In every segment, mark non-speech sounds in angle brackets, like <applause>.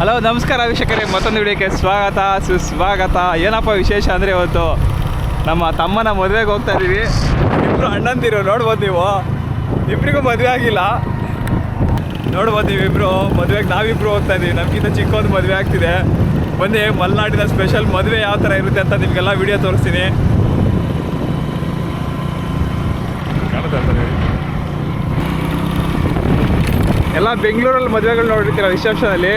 Hello, ನಮಸ್ಕಾರ ವೀಕ್ಷಕರೇ. ಮತ್ತೊಂದು ವಿಡಿಯೋಕ್ಕೆ ಸ್ವಾಗತ, ಸುಸ್ವಾಗತ. ಏನಪ್ಪ ವಿಶೇಷ ಅಂದರೆ ಇವತ್ತು? ನಮ್ಮ ತಮ್ಮನ ಮದುವೆಗೆ ಹೋಗ್ತಾ ಇದ್ದೀವಿ ಇಬ್ಬರು ಅಣ್ಣಂದಿರು, ನೋಡ್ಬೋದು ನೀವು. ಇಬ್ಬರಿಗೂ ಮದುವೆ ಆಗಿಲ್ಲ. ನೋಡ್ಬೋದು ನೀವಿಬ್ಬರು ಮದುವೆಗೆ ನಾವಿಬ್ಬರು ಹೋಗ್ತಾ ಇದ್ದೀವಿ ನಮಗಿಂತ ಚಿಕ್ಕೊಂದು ಮದುವೆ ಆಗ್ತಿದೆ. ಬನ್ನಿ, ಮಲೆನಾಡಿನ ಸ್ಪೆಷಲ್ ಮದುವೆ ಯಾವ ಥರ ಇರುತ್ತೆ ಅಂತ ನಿಮಗೆಲ್ಲ ವಿಡಿಯೋ ತೋರಿಸ್ತೀನಿ ಕಾಣುತ್ತಾ ಅಂತ ಹೇಳಿ ಎಲ್ಲ ಬೆಂಗಳೂರಲ್ಲಿ ಮದುವೆಗಳು ನೋಡಿರ್ತೀರ ರಿಸೆಪ್ಷನಲ್ಲಿ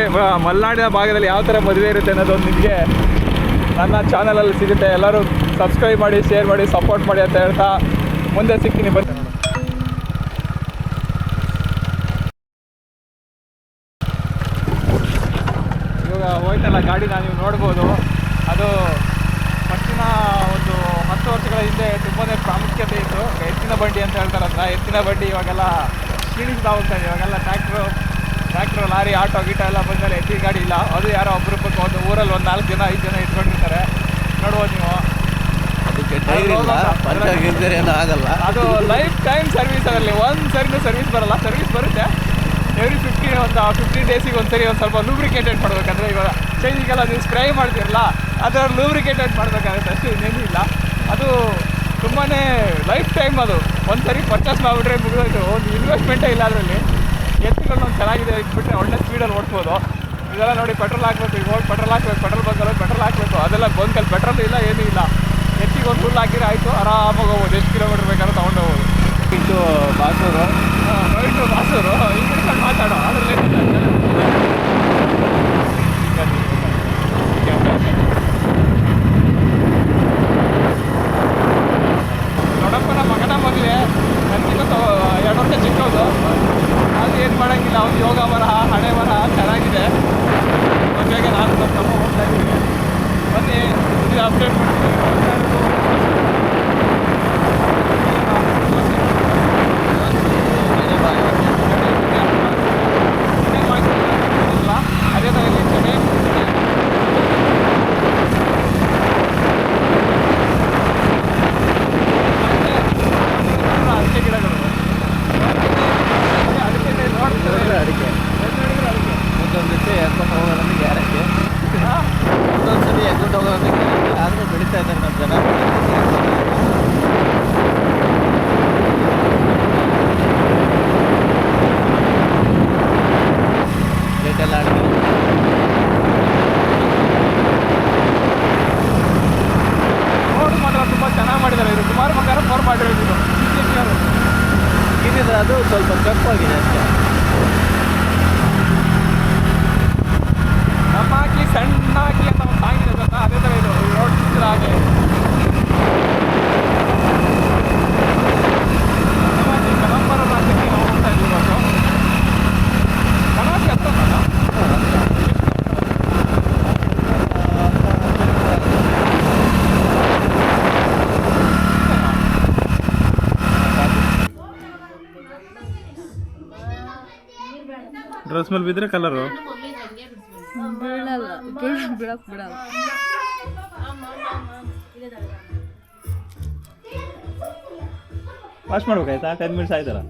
ಮಲೆನಾಡಿನ ಭಾಗದಲ್ಲಿ ಯಾವ ಥರ ಮದುವೆ ಇರುತ್ತೆ ಅನ್ನೋದೊಂದು ನಿಮಗೆ ನನ್ನ ಚಾನಲಲ್ಲಿ ಸಿಗುತ್ತೆ. ಎಲ್ಲರೂ ಸಬ್ಸ್ಕ್ರೈಬ್ ಮಾಡಿ ಶೇರ್ ಮಾಡಿ ಸಪೋರ್ಟ್ ಮಾಡಿ ಅಂತ ಹೇಳ್ತಾ ಮುಂದೆ ಸಿಗ್ತೀನಿ. ಬನ್ನಿ. ಇವಾಗ ಹೋಯ್ತಲ್ಲ ನಾನು ನೀವು ನೋಡ್ಬೋದು. ಅದು ಫಸ್ಟಿನ ಒಂದು ಹತ್ತು ವರ್ಷಗಳ ಹಿಂದೆ ತುಂಬಾ ಪ್ರಾಮುಖ್ಯತೆ ಇತ್ತು. ಎತ್ತಿನ ಬಂಡಿ ಅಂತ ಹೇಳ್ತಾರಲ್ಲ, ಎತ್ತಿನ ಬಂಡಿ ಇವಾಗೆಲ್ಲ ಕ್ಷೀಣಿಸ್ತಾ ಹೋಗ್ತಾ ಇದೆ ಇವಾಗೆಲ್ಲ ಟ್ರ್ಯಾಕ್ಟ್ರು ಟ್ರ್ಯಾಕ್ಟ್ರು ಲಾರಿ ಆಟೋ ಗೀಟೋ ಎಲ್ಲ ಬಂದಮೇಲೆ ಎತ್ತಿ ಗಾಡಿ ಇಲ್ಲ. ಅದು ಯಾರೋ ಅಪರೂಪಕ್ಕೆ ಒಂದು ಊರಲ್ಲಿ ಒಂದು ನಾಲ್ಕು ಜನ ಐದು ಜನ ಇಟ್ಕೊಂಡಿರ್ತಾರೆ. ನೋಡ್ಬೋದು ನೀವು. ಅದು ಲೈಫ್ ಟೈಮ್ ಸರ್ವಿಸ್ ಅದರಲ್ಲಿ. ಒಂದು ಸರಿನೂ ಸರ್ವಿಸ್ ಬರಲ್ಲ. ಸರ್ವಿಸ್ ಬರುತ್ತೆ. ಎವ್ರಿ ಫಿಫ್ಟೀನ್ ಒಂದು ಫಿಫ್ಟೀನ್ ಡೇಸಿಗೆ ಒಂದು ಸರಿ ಒಂದು ಸ್ವಲ್ಪ ಲೂಬ್ರಿಕೇಟೆಡ್ ಮಾಡಬೇಕಂದ್ರೆ ಇವಾಗ ಚೇಂಜಿಗೆಲ್ಲ ನೀವು ಸ್ಕ್ರೈ ಮಾಡ್ತಿರಲ್ಲ ಅದರ ಲೂಬ್ರಿಕೇಟೆಡ್ ಮಾಡಬೇಕಾಗುತ್ತೆ. ಅಷ್ಟು ಇನ್ನೇನು ಇಲ್ಲ. ಅದು ತುಂಬಾ ಲೈಫ್ ಟೈಮ್ ಅದು. ಒಂದು ಸರಿ ಪರ್ಚೇಸ್ ಮಾಡಿಬಿಟ್ರೆ ಮುಗಿದೋಯ್ತು. ಒಂದು ಇನ್ವೆಸ್ಟ್ಮೆಂಟೇ ಇಲ್ಲ ಅದರಲ್ಲಿ. ಎತ್ತುಗಳನ್ನ ಒಂದು ಚೆನ್ನಾಗಿದೆ ಇಟ್ಬಿಟ್ರೆ ಒಳ್ಳೆ ಸ್ಪೀಡಲ್ಲಿ ಓಡ್ಬೋದು ಇದೆಲ್ಲ ನೋಡಿ ಪೆಟ್ರೋಲ್ ಹಾಕ್ಬೇಕು ಈಗ ಹೋಗಿ ಪೆಟ್ರೋಲ್ ಹಾಕ್ಬೇಕು ಪೆಟ್ರೋಲ್ ಬಂಕಲ್ಲಿ ಪೆಟ್ರೋಲ್ ಹಾಕಬೇಕು. ಅದೆಲ್ಲ ಬಂಕಲ್ಲಿ ಪೆಟ್ರೋಲ್ ಇಲ್ಲ ಏನೂ ಇಲ್ಲ. ಎತ್ತಿಗೆ ಒಂದು ಫುಲ್ ಹಾಕಿದ್ರೆ ಆಯಿತು ಆರಾಮಾಗಿ ಹೋಗ್ಬೋದು. ಎಷ್ಟು ಕಿಲೋಮೀಟ್ರ್ ಬೇಕಾದ್ರೂ ತೊಗೊಂಡು ಹೋಗ್ಬೋದು. ಇದು ಬಾಸೂರು ನೋಯ್ತು ಬಾಸೂರು ಇಂಗ್ಲೀಷಲ್ಲಿ ಮಾತಾಡೋ ಅದ್ರಲ್ಲಿ ದೊಡ್ಡಪ್ಪನ ಮಗನ ಮದುವೆ ನನಗಿಂತ ಎರಡು ವರ್ಷ ಚಿಕ್ಕವನು ಅದು ಏನು ಮಾಡೋಂಗಿಲ್ಲ. ಅವ್ನು ಯೋಗ ಬರಹ ಹಣೆ ಬರಹ ಚೆನ್ನಾಗಿದೆ. ಮದುವೆಗೆ ನಾನು ಹೋಗ್ತಾ ಇದ್ದೀನಿ. ಬನ್ನಿ ಅಪ್ಡೇಟ್ ಅದೇ ಥರ ಇಲ್ಲಿ ಚಳಿ ಅಡಿಕೆ ಗಿಡಗಳು ಅಡಿಕೆ ನೋಡ್ತಾರೆ ಅಡಿಕೆ ಅಡಿಕೆ ಒಂದೊಂದು ಜೊತೆ ಎತ್ಕೊಂಡು ಹೋಗೋದಂದ್ರೆ ಗ್ಯಾರಂಟಿ ಒಂದೊಂದು ಸತಿ ಎತ್ಕೊಂಡು ಹೋಗೋದಂದ್ರೆ ಗ್ಯಾರಂಟಿ ಆದರೂ ಬೆಳೀತಾ ಇದ್ದಾರೆ ನಮ್ಮ ಜನ ರೇಟೆಲ್ಲ ಅಡಿಕೆ ರೋಡ್ ಮಾತ್ರ ತುಂಬ ಚೆನ್ನಾಗಿ ಮಾಡಿದ್ದಾರೆ ಇದು ಕುಮಾರ್ ಬಂಗಾರ ಫೋರ್ ಮಾಡಿರೋದು ಇದು ಏನಿದ್ರೆ ಅದು ಸ್ವಲ್ಪ ಕಪ್ಪಾಗಿದೆ ಅಷ್ಟೇ ನಮ್ಮ ಹಾಕಿ ಸಣ್ಣ ಹಾಕಿ ಅಂತ ಒಂದು ಸಾಂಗ್ ಇದೆ ಗೊತ್ತಾ ಅದೇ ಥರ ಇದು ರೋಡ್ ಚಿತ್ರ ಹಾಗೆ ಕನಮಾಸಿ ಕನಂಬರ ರಾಜ್ಯಕ್ಕೆ ನಾವು ಹೋಗ್ತಾ ಇದ್ದೀವಿ ಇವತ್ತು ಕನಮಾಸಿ ಹತ್ತಲ್ಲ ಡ್ರೆಸ್ ಮೇಲೆ ಬಿದ್ದರೆ ಕಲರು ಬೀಳಲ್ಲ ಬೀಳ ಬೀಳಕ್ ಬಿಡಲ್ಲ ವಾಶ್ ಮಾಡ್ಬೇಕಾಯ್ತಾ? ಟೆನ್ ಮಿನಿಟ್ಸ್ ಆಯ್ತಲ್ಲ?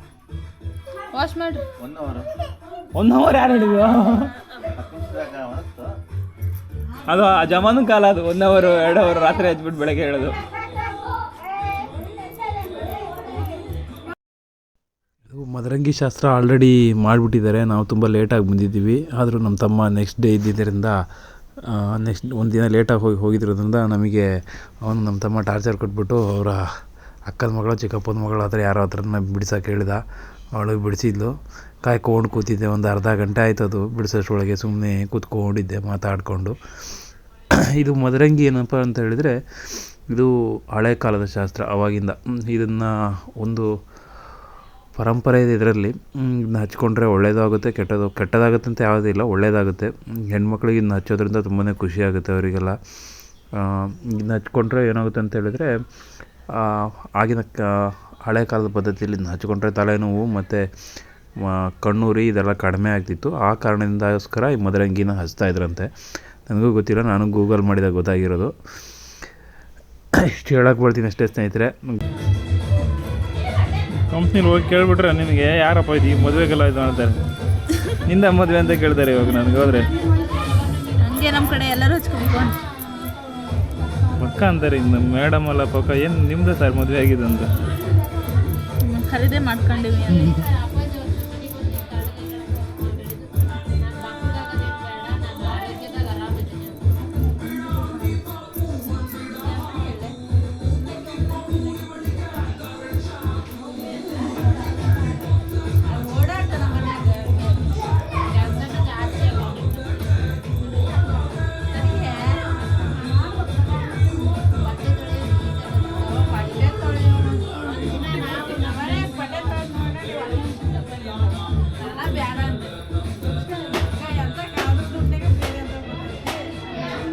ವಾಶ್ ಮಾಡಿ ಒನ್ ಅವರ್ ಒನ್ ಅವರ್ ಯಾರು ಹೇಳಿದ್ವು ಅದು ಆ ಜಮಾನು ಕಾಲ ಅದು. ಒನ್ ಅವರು ಎರಡು ಅವರು ರಾತ್ರಿ ಹಚ್ಬಿಟ್ಟು ಬೆಳಗ್ಗೆ ಹೇಳೋದು ಮದರಂಗಿ ಶಾಸ್ತ್ರ ಆಲ್ರೆಡಿ ಮಾಡಿಬಿಟ್ಟಿದ್ದಾರೆ. ನಾವು ತುಂಬ ಲೇಟಾಗಿ ಬಂದಿದ್ದೀವಿ. ಆದರೂ ನಮ್ಮ ತಮ್ಮ ನೆಕ್ಸ್ಟ್ ಡೇ ಇದ್ದಿದ್ದರಿಂದ ನೆಕ್ಸ್ಟ್ ಒಂದು ದಿನ ಲೇಟಾಗಿ ಹೋಗಿ, ಹೋಗಿದ್ದಿರೋದ್ರಿಂದ ನಮಗೆ ಅವನು ನಮ್ಮ ತಮ್ಮ ಟಾರ್ಚರ್ ಕೊಟ್ಬಿಟ್ಟು ಅವರ ಅಕ್ಕನ ಮಗಳು, ಚಿಕ್ಕಪ್ಪನ ಮಗಳು ಹತ್ರ ಯಾರೋ ಹತ್ರನ ಬಿಡ್ಸೋಕೆ ಹೇಳಿದ. ಅವಳು ಬಿಡಿಸಿದ್ಲು. ಕಾಯ್ಕೊಂಡು ಕೂತಿದ್ದೆ. ಒಂದು ಅರ್ಧ ಗಂಟೆ ಆಯ್ತು ಅದು ಬಿಡಿಸೋಷ್ಟೊಳಗೆ ಸುಮ್ಮನೆ ಕೂತ್ಕೊಂಡಿದ್ದೆ, ಮಾತಾಡಿಕೊಂಡು. ಇದು ಮದರಂಗಿ ಏನಪ್ಪ ಅಂತ ಹೇಳಿದರೆ, ಇದು ಹಳೆ ಕಾಲದ ಶಾಸ್ತ್ರ ಅವಾಗಿಂದ. ಇದನ್ನು ಒಂದು ಪರಂಪರೆ ಇದೆ ಇದರಲ್ಲಿ. ಇದನ್ನ ಹಚ್ಕೊಂಡ್ರೆ ಒಳ್ಳೇದಾಗುತ್ತೆ, ಕೆಟ್ಟದು, ಕೆಟ್ಟದಾಗುತ್ತೆ ಅಂತ ಯಾವುದಿಲ್ಲ ಒಳ್ಳೇದಾಗುತ್ತೆ. ಒಳ್ಳೆಯದಾಗುತ್ತೆ ಹೆಣ್ಮಕ್ಳಿಗೆ ಇದನ್ನ ಹಚ್ಚೋದ್ರಿಂದ ತುಂಬಾ ಖುಷಿಯಾಗುತ್ತೆ ಅವರಿಗೆಲ್ಲ. ಇದನ್ನ ಹಚ್ಕೊಂಡ್ರೆ ಏನಾಗುತ್ತೆ ಅಂತ ಹೇಳಿದ್ರೆ ಆಗಿನ ಕ, ಹಳೆ ಕಾಲದ ಪದ್ಧತಿಯಲ್ಲಿ ಇದನ್ನ ಹಚ್ಕೊಂಡ್ರೆ ತಲೆನೋವು ಮತ್ತು ಕಣ್ಣೂರಿ ಇದೆಲ್ಲ ಕಡಿಮೆ ಆಗ್ತಿತ್ತು. ಆ ಕಾರಣದಿಂದಗೋಸ್ಕರ ಈ ಮದರಂಗಿನ ಹಚ್ತಾ ಇದ್ರಂತೆ. ನನಗೂ ಗೊತ್ತಿಲ್ಲ, ನಾನು ಗೂಗಲ್ ಮಾಡಿದಾಗ ಗೊತ್ತಾಗಿರೋದು. <coughs> ಇಷ್ಟು ಹೇಳಕ್ಕೆ ಬರ್ತೀನಿ ಅಷ್ಟೇ ಸ್ನೇಹಿತರೆ. ಕಂಪ್ನಿಲಿ ಹೋಗಿ ಕೇಳ್ಬಿಟ್ರೆ ನಿನಗೆ ಯಾರಪ್ಪ ಇದು ಈ ಮದುವೆಗೆಲ್ಲ ಇದು ಅಂತಾರೆ ನಿಂದ ಮದುವೆ ಅಂತ ಕೇಳ್ತಾರೆ ಇವಾಗ ನನಗೆ ಹೋದ್ರೆ. ಹಂಗೆ ನಮ್ಮ ಕಡೆ ಎಲ್ಲರೂ ಹಚ್ಕೊಂಡು ಪಕ್ಕ ಅಂತಾರೆ ಇನ್ನು ಮೇಡಮ್ ಅಲ್ಲ ಪಕ್ಕ ಏನು ನಿಮ್ದು ಸರ್ ಮದುವೆ ಆಗಿದೆ ಅಂತ? ಖರೀದಿ ಮಾಡ್ಕೊಂಡಿವಿ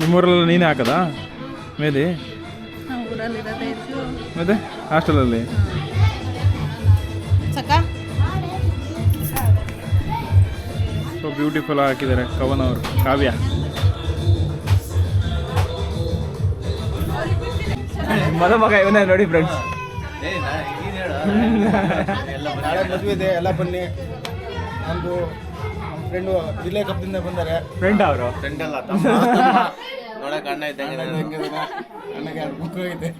ನಿಮ್ಮೂರಲ್ಲ ನೀನೇ ಹಾಕದಾ? ಮೇದಿ ಮತ್ತೆ? ಹಾಸ್ಟೆಲಲ್ಲಿ? ಸೊ ಬ್ಯೂಟಿಫುಲ್ ಹಾಕಿದ್ದಾರೆ ಕವನ್ ಅವರು ಕಾವ್ಯ. ಮದುಮಗ ಇವನೇ ನೋಡಿ ಫ್ರೆಂಡ್ಸ್ ನಾಳೆ ಮದುವೆ ಇದೆ ಎಲ್ಲ ಬನ್ನಿ. ನಮ್ಮ ಫ್ರೆಂಡು ಜಿಲ್ಲೆ ಕಪ್ಪದಿಂದ ಬಂದಾರೆ. ಫ್ರೆಂಡ್ ಅವರು? ಫ್ರೆಂಡ್ ಅಲ್ಲ ನೋಡಕ್ ಅಣ್ಣ ಇದ್ದಂಗೆ ಅಣ್ಣಗೆ ಎರಡು ಬುಕ್ ಹೋಗಿದ್ದೆ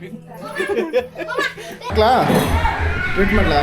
ಟ್ರೀಟ್ ಮಾಡಲಾ?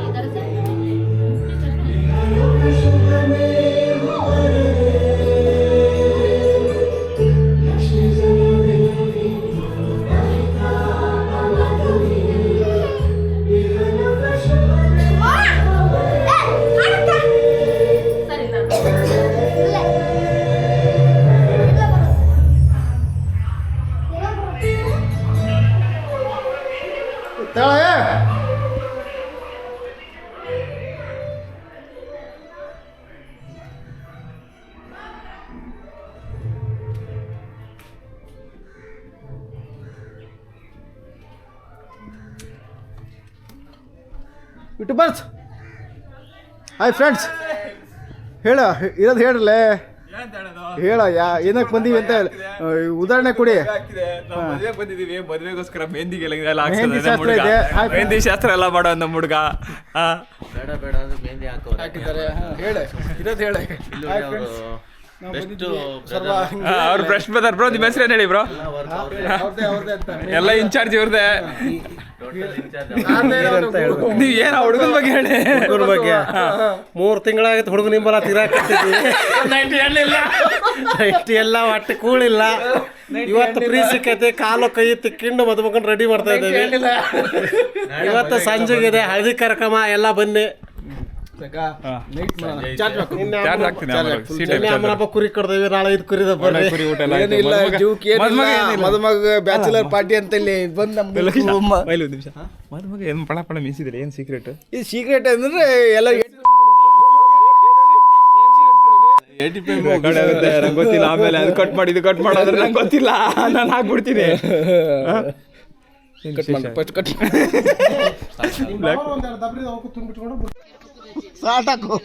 ತಾಳೆ ಯೂಟ್ಯೂಬರ್ಸ್ ಹಾಯ್ ಫ್ರೆಂಡ್ಸ್ ಹೇಳ ಇರೋದು ಹೇಳ್ರಲ್ಲೇ ಹೇಳ ಯಾ ಏನಕ್ಕೆ ಬಂದೀವಿ ಅಂತ ಉದಾಹರಣೆ ಕೊಡಿ. ಮದುವೆ ಬಂದಿದೀವಿ ಮದುವೆಗೋಸ್ಕರ ಮೆಹಂದಿ ಶಾಸ್ತ್ರ ಇದೆ. ಮೆಹಂದಿ ಶಾಸ್ತ್ರ ಎಲ್ಲ ಮಾಡೋ ನಮ್ಮ ಹುಡುಗ. ಆ, ಬೇಡ ಬೇಡ ಮೆಹಂದಿ ಹಾಕಿದ್ದಾರೆ. ಹೇಳೆ ಇರೋದು ಹೇಳೆ. ಅವ್ರು ಪ್ರಶ್ನೆ ಬ್ರೋ ನಿಮ್ಮ ಹೆಸರು ಏನು ಹೇಳಿ ಬ್ರೋ ಎಲ್ಲ ಇನ್ಚಾರ್ಜ್ ಇವ್ರದೇ. ನೀವ್ ಏನ ಹುಡುಗನ ಬಗ್ಗೆ ಹೇಳಿ? ಹುಡುಗನ ಬಗ್ಗೆ. <laughs> ಮೂರು ತಿಂಗಳಾಗತ್ತೆ ಹುಡುಗ ನಿಂಬಲ್ಲ ತಿರಾಕತ್ತಿ <laughs> ಎಲ್ಲ ಒಟ್ಟು ಕೂಳಿಲ್ಲ. ಇವತ್ತು ಫ್ರೀ ಸಿಕ್ಕೈತೆ ಕಾಲು ಕೈ ತಿಕ್ಕಿಂಡು ಮದುಮಗನ್ ರೆಡಿ ಮಾಡ್ತಾ ಇದ್ದೀವಿ. ಇವತ್ತು ಸಂಜೆಗಿದೆ ಹಳದಿ ಕಾರ್ಯಕ್ರಮ ಎಲ್ಲ ಬನ್ನಿ. ಚಾರ್ಜ್ ಹಾಕ್ತೀನಿ. ಆಮೇಲೆ. ಕುರಿ ಕೊಡ್ದೇವಿ ನಾಳೆ ಇದು ಕುರಿದ ಬರ್ರಿ. ಕುರಿ ಊಟ ಎಲ್ಲ ಆಯ್ತು. ಏನಿಲ್ಲ ಮದುಮಗ- ಜೂಕ್ ಏನಿಲ್ಲ. ಮದುಮಗ ಏನಿಲ್ಲ. ಮದುಮಗ ಬ್ಯಾಚುಲರ್ ಪಾರ್ಟಿ ಅಂತ ಇಲ್ಲಿ ಬಂದು ನಮ್ಮ ಬೈಲು ಒಂದು ನಿಮಿಷ. ಮದುಮಗ ಏನು ಪಳ ಪಳ ಮೀಸಿದ್ರೆ? ಏನು ಸೀಕ್ರೆಟ್ ಇದು ಸೀಕ್ರೆಟ್ ಅಂದ್ರೆ ಎಲ್ಲ ನಂಗೆ ಗೊತ್ತಿಲ್ಲ. ಆಮೇಲೆ ಅದು ಕಟ್ ಮಾಡಿ ಇದು ಕಟ್ ಮಾಡೋದ್ರೆ ನಂಗೆ ಗೊತ್ತಿಲ್ಲ. ನಾನು ಹಾಕ್ಬಿಡ್ತೀನಿ. ಫಸ್ಟ್ <laughs> ಕಟ್ ಸಾಟಾಕು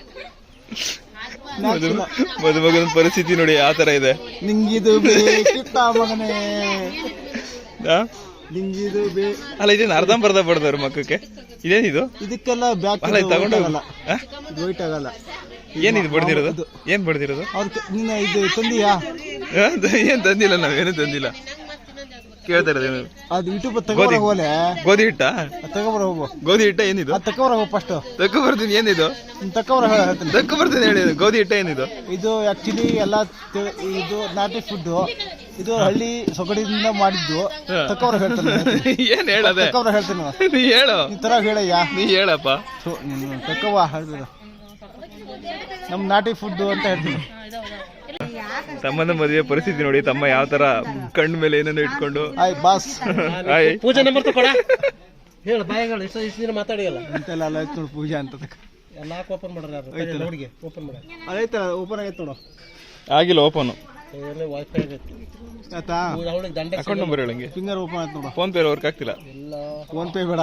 ಮದುಮಗನ ಪರಿಸ್ಥಿತಿ ನೋಡಿ ಆ ತರ ಇದೆ. ನಿಂಗಿದು ಮಗನೇ? ನಿಂಗಿದು ಬೇ ಅಲ್ಲ ಇದೇನು ಅರ್ಧಂಬರ್ಧ ಬಡ್ದವ್ರು ಮಕ್ಕಕ್ಕೆ? ಇದೇನಿದು? ಇದಕ್ಕೆಲ್ಲ ಬ್ಯಾಕ್ ಅಲ್ಲ ಇದು ತಗೊಂಡು ಆಗಲ್ಲ. ಆ? ಇದು ವೈಟ್ ಆಗಲ್ಲ. ಏನಿದು ಬಡ್ದಿರೋದು ಏನು ಬಡ್ದಿರೋದು ಅವ್ರ ಇದು ತಂದಿಯಾ? ಏನು ತಂದಿಲ್ಲ ನಾವೇನು ತಂದಿಲ್ಲ. ಕೇಳ್ತಾ ಇರೋದೇನು ಅದು ಯೂಟ್ಯೂಬ್ ತಗೋಬರ ಹೋಲೆ ಗೋಧಿ ಹಿಟ್ಟ? ತಗೋಬರ ಹೋಗು. ಗೋಧಿ ಹಿಟ್ಟ ಏನಿದು? ಅದು ತಗೋಬರ ಹೋಗು ಫಸ್ಟ್ ತಕೋ ಬರ್ತೀನಿ ಏನಿದು ತಗೋಬರ ಹೇಳ್ತೀನಿ. ತಕೋ ಬರ್ತೀನಿ ಹೇಳಿ ಗೋಧಿ ಹಿಟ್ಟ ಏನಿದು? ಇದು ಆಕ್ಚುಲಿ ಎಲ್ಲ ಇದು ನಾಟಿ ಫುಡ್ ಇದು ಹಳ್ಳಿ ಸೊಗಡಿಯಿಂದ ಮಾಡಿದ್ದು. ತಕ್ಕವ್ರ ಹೇಳ್ತಾನೆ ಏನ್ ಹೇಳದೆ? ತಕ್ಕವ್ರ ಹೇಳ್ತೀನಿ ನೀ ಹೇಳು. ಈ ತರ ಹೇಳಯ್ಯ? ನೀ ಹೇಳಪ್ಪ. ನೀನು ತಕ್ಕವ ನಮ್ಮ ನಾಟಿ ಫುಡ್ ಅಂತ ಹೇಳ್ತೀನಿ. ತಮ್ಮನ ಮದುವೆ ಪರಿಸ್ಥಿತಿ ನೋಡಿ ತಮ್ಮ ಯಾವ ತರ ಕಣ್ಣ ಮೇಲೆ ಏನೇನು ಇಟ್ಕೊಂಡು. ಆಯ್ ಬಾಸ್. ಆಯ್ ಪೂಜೆ ನಂಬರ್ ತಕೊಡ. ಹೇಳು ಬಾಯಿಗಳು ಇಷ್ಟು ಇಷ್ಟು ದಿನ ಮಾತಾಡಿಯಲ್ಲ. ಅಂತೆಲ್ಲ ಅಲ್ಲ ಆಯ್ತು ನೋಡು ಪೂಜೆ ಅಂತ. ಎಲ್ಲ ಓಪನ್ ಮಾಡ್ರಿ ಹುಡುಗಿ ಓಪನ್ ಮಾಡಿ. ಅದೈತೆ ಓಪನ್ ಆಗೈತೆ ನೋಡು. ಆಗಿಲ್ಲ ಓಪನ್ ವೈಫೈ ಆಗೈತಿ. ಆಯ್ತಾ? ಅವಳಿಗೆ ದಂಡೆ ಅಕೌಂಟ್ ನಂಬರ್ ಹೇಳಂಗೆ ಫಿಂಗರ್ ಓಪನ್ ಆಯ್ತು ನೋಡು. ಫೋನ್ ಪೇ ವರ್ಕ್ ಆಗ್ತಿಲ್ಲ ಎಲ್ಲ ಫೋನ್ ಪೇ ಬೇಡ.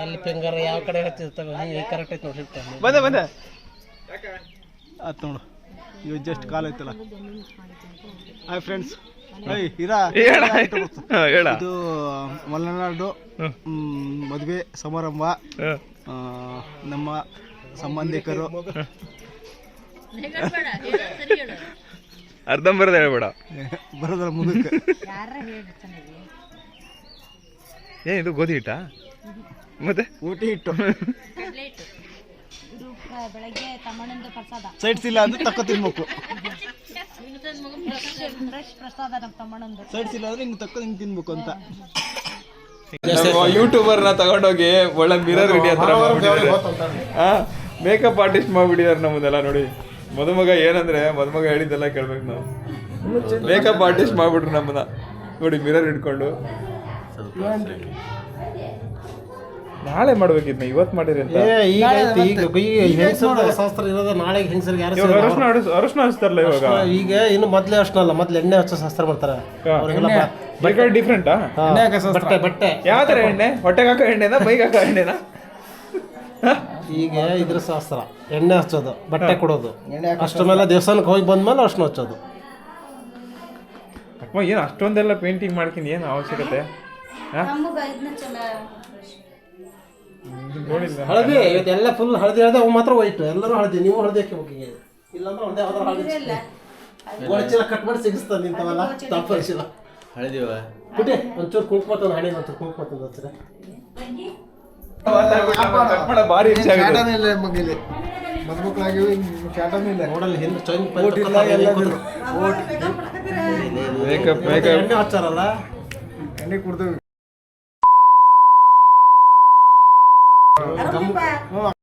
ಎಲ್ಲಿ ಫಿಂಗರ್ ಯಾವ ಕಡೆ ಹಚ್ಚಿರ್ತಾವೆ ಹಿಂಗೆ ಕರೆಕ್ಟ್ ಐತೆ ನೋಡಿ ಬಂದೆ ಬಂದೆ. ಆಯ್ತು ನೋಡು. ಇವ್ ಜಸ್ಟ್ ಕಾಲ್ ಐತಲ್ಲ ಹಾಯ್ ಫ್ರೆಂಡ್ಸ್ ಇರಾ? ಹೇಳ. ಇದು ಮಲೆನಾಡು ಮದುವೆ ಸಮಾರಂಭ. ನಮ್ಮ ಸಂಬಂಧಿಕರು. ಅರ್ಧಂಬರ್ಧ ಹೇಳ್ಬೇಡ. ಬರೋದ್ರ ಮುಂದಕ್ಕೆ ಏನ್ ಇದು ಗೋಧಿ ಹಿಟ್ಟ? ಮತ್ತೆ? ಊಟಿ ಇಟ್ಟು ಬೆಳಗ್ಗೆ ತಮ್ಮಣ್ಣಂದು ಪ್ರಸಾದ. ಸೈಡ್ಸ್ ಇಲ್ಲ ಅಂದ್ರೆ ತಕ್ಕ ತಿನ್ಬೇಕು. ಫ್ರೆಶ್ ಪ್ರಸಾದ ನಮ್ಮ ತಮ್ಮಣ್ಣಂದು. ಸೈಡ್ಸ್ ಇಲ್ಲ ಅಂದ್ರೆ ಹಿಂಗ್ ತಕ್ಕ ಹಿಂಗ್ ತಿನ್ಬೇಕು ಅಂತ. ಯೂಟ್ಯೂಬರ್ನ ತಗೊಂಡೋಗಿ ಒಳ್ಳೆ ಮಿರರ್ ರೆಡಿ ಹತ್ರ ಮೇಕಪ್ ಆರ್ಟಿಸ್ಟ್ ಮಾಡ್ಬಿಟ್ಟಿದಾರೆ ನಮ್ಮದೆಲ್ಲ ನೋಡಿ. ಮದುಮಗ ಏನಂದ್ರೆ ಮದುಮಗ ಹೇಳಿದ್ದೆಲ್ಲ ಕೇಳ್ಬೇಕು ನಾವು. ಮೇಕಪ್ ಆರ್ಟಿಸ್ಟ್ ಮಾಡ್ಬಿಟ್ರು ನಮ್ಮನ್ನ. ನೋಡಿ ಮಿರರ್ ಇಟ್ಕೊಂಡು ನಾಳೆ ಮಾಡ್ಬೇಕಿದ್ನ? ಇವತ್ತು ಮಾಡಿರಿ ಅಂತ? ಶಾಸ್ತ್ರ ಇರೋದು ನಾಳೆ ಹೆಂಗಸರಿಗೆ ಯಾರು ಇವಾಗ ಅರಶಿನ ಹಡಿಸ್- ಅರಶಿನ ಹಚ್ತಾರಲ್ಲ ಇವಾಗ? ಈಗ ಇನ್ನು ಮೊದ್ಲೇ ಅಷ್ಟೇ ಅಲ್ಲ ಮೊದ್ಲು ಎಣ್ಣೆ ಹಚ್ಚೋ ಶಾಸ್ತ್ರ ಮಾಡ್ತಾರೆ. ಅವ್ರಿಗೆಲ್ಲ ಬ- ಬೇಕಾದ್ರೆ ಡಿಫ್ರೆಂಟಾ ಹಾ, ಬಟ್ಟೆ ಬಟ್ಟೆ. ಯಾವ ಥರ ಎಣ್ಣೆ? ಹೊಟ್ಟೆಗೆ ಹಾಕೋ ಎಣ್ಣೆನಾ ಬೈಕ್ ಹಾಕೋ ಎಣ್ಣೆನಾ? ಈಗ ಇದ್ರ ಶಾಸ್ತ್ರ. ಎಣ್ಣೆ ಹಚ್ಚೋದು ಬಟ್ಟೆ ಕೊಡೋದು. ಅಷ್ಟರ ಮೇಲೆ ದೇವಸ್ಥಾನಕ್ಕೆ ಹೋಗಿ ಬಂದ್ಮೇಲೆ ಅಷ್ಟ ಹಚ್ಚೋದು. ಅಪ್ಪ ಏನು ಅಷ್ಟೊಂದೆಲ್ಲ ಪೇಂಟಿಂಗ್ ಮಾಡ್ಕೊಂಡು ಏನು ಅವಶ್ಯಕತೆ? ಹಾ? ಹಳದಿ ಇವತ್ತೆಲ್ಲ ಫುಲ್ ಹಳದಿ ಹಳದಿ ಅವು ಮಾತ್ರ ವೈಟ್ ಎಲ್ಲರೂ ಹಳದಿ ನೀವು ಹಳದಿ ಹಾಕಿ ಈಗ ಇಲ್ಲಾಂದ್ರೆ ಒಂದೇ ಯಾವ್ದಾರು ಹಳದಿ ಗೋಳಚೀಲ ಕಟ್ ಮಾಡಿ ಸಿಗಿಸ್ತಾನೆ ನಿಂತವಲ್ಲ ತಪ್ಪರಿಸಿಲ್ಲ ಹಳದಿವ ಬಿಟ್ಟೆ ಒಂಚೂರು ಕುಂಕುಮ ತಂದು ಹಣೆ ಒಂಚೂರು ಕುಂಕುಮ ತಂದು ಹಚ್ಚಿರ ಕಟ್ ಮಾಡೋ ಭಾರಿ ಇಲ್ಲ ಮಗಲಿ ಮದ್ಮಕ್ಳಾಗಿ ಕ್ಯಾಟನ್ ಇಲ್ಲ ನೋಡಲ್ಲ ಹಿಂದೆ ಚೊಂಗ್ ಮೇಕಪ್ ಮೇಕಪ್ ಎಣ್ಣೆ ಹಚ್ಚಾರಲ್ಲ ಎಣ್ಣೆ ಕುಡ್ದು 明白。